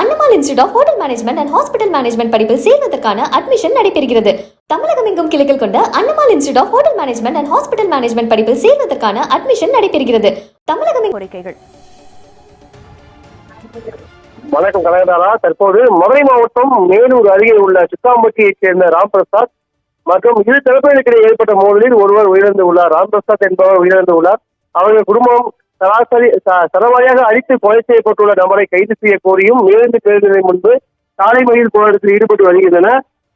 Annamal institute of hotel management and hospital management படிப்பில் சேர்வதற்கான admission நடைபெறுகிறது. தமிழகம் எங்கும் கிளைகள் கொண்ட Annamal institute of hotel management and hospital management படிப்பில் சேர்வதற்கான அட்மிஷன் நடைபெறுகிறது. தமிழகம் கோரிக்கைகள் வணக்கம் கனகதாரா. தற்போது மதுரை மாவட்டம் மேலூர் அருகே உள்ள சித்தாம்பட்டியைச் சேர்ந்த ராம்பிரசாத் மற்றும் இரு தரப்பினருக்கிடையே ஏற்பட்ட மோதலில் ஒருவர் உயிரிழந்துள்ளார். ராம்பிரசாத் என்பவர் உயிரிழந்துள்ளார். அவர்கள் குடும்பம் சராசரி சரவாரியாக அழித்து அடித்து கொலை செய்யப்பட்டுள்ள நபரை கைது செய்ய கோரியும் மேலிருந்து பேருந்து முன்பு சாலை மறியல் போராட்டத்தில் ஈடுபட்டு வருகின்றன.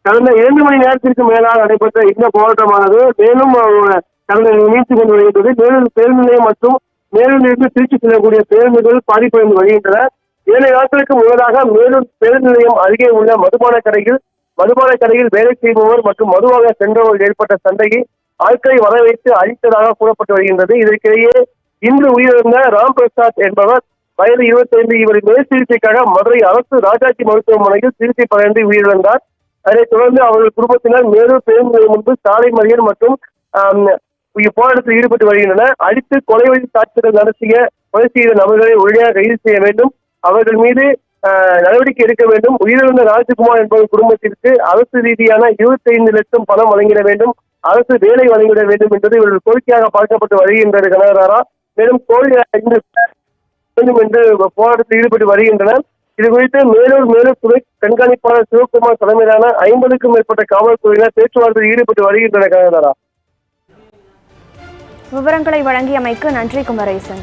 கடந்த இரண்டு மணி நேரத்திற்கு மேலாக நடைபெற்ற இந்த போராட்டமானது மேலும் கடந்த நீண்டு கொண்டு வருகின்றது. மேலும் பேருந்து நிலையம் மற்றும் மேலிருந்து திருச்சி செல்லக்கூடிய பேருந்துகள் பாதிப்படைந்து வருகின்றன. ஏழு நாட்களுக்கு முன்னதாக மேலும் பேருந்து நிலையம் அருகே உள்ள மதுபான கடையில் மதுபான கடையில் வேலை செய்பவர் மற்றும் மதுவாக சென்றவர்கள் ஏற்பட்ட சண்டையை ஆட்களை வரவைத்து அழித்ததாக கூறப்பட்டு வருகின்றது. இதற்கிடையே இன்று உயிரிழந்த ராம் பிரசாத் என்பவர் வயது 25 இவரின் மேல் சிகிச்சைக்காக மதுரை அரசு ராஜாஜி மருத்துவமனையில் சிகிச்சை பகிர்ந்து உயிரிழந்தார். அதைத் தொடர்ந்து அவர்கள் குடும்பத்தினர் மேலும் பேருந்து முன்பு சாலை மறியல் மற்றும் போராட்டத்தில் ஈடுபட்டு வருகின்றனர். அடித்து கொலை வழி தாக்குதல் நடத்திய கொலை செய்த நபர்களை உடனடியாக கைது செய்ய வேண்டும். அவர்கள் மீது ஆஹ், நடவடிக்கை எடுக்க வேண்டும். உயிரிழந்த ராஜகுமார் என்பவர் குடும்பத்திற்கு அரசு ரீதியான 25 லட்சம் பணம் வழங்கிட வேண்டும். அரசு வேலை வழங்கிட வேண்டும் என்பது இவர்கள் கோரிக்கையாக பார்க்கப்பட்டு வருகின்றது கனகராரா மேலும் கோரி வேண்டும் என்று போராட்டத்தில் ஈடுபட்டு வருகின்றனர். இது குறித்து மேலூர் மேலூர் துறை கண்காணிப்பாளர் சிவகுமார் தலைமையிலான ஐம்பதுக்கும் மேற்பட்ட காவல்துறையினர் பேச்சுவார்த்தையில் ஈடுபட்டு வருகின்றனர் கனகராரா விவரங்களை வழங்கியமைக்கு நன்றி குமரேசன்.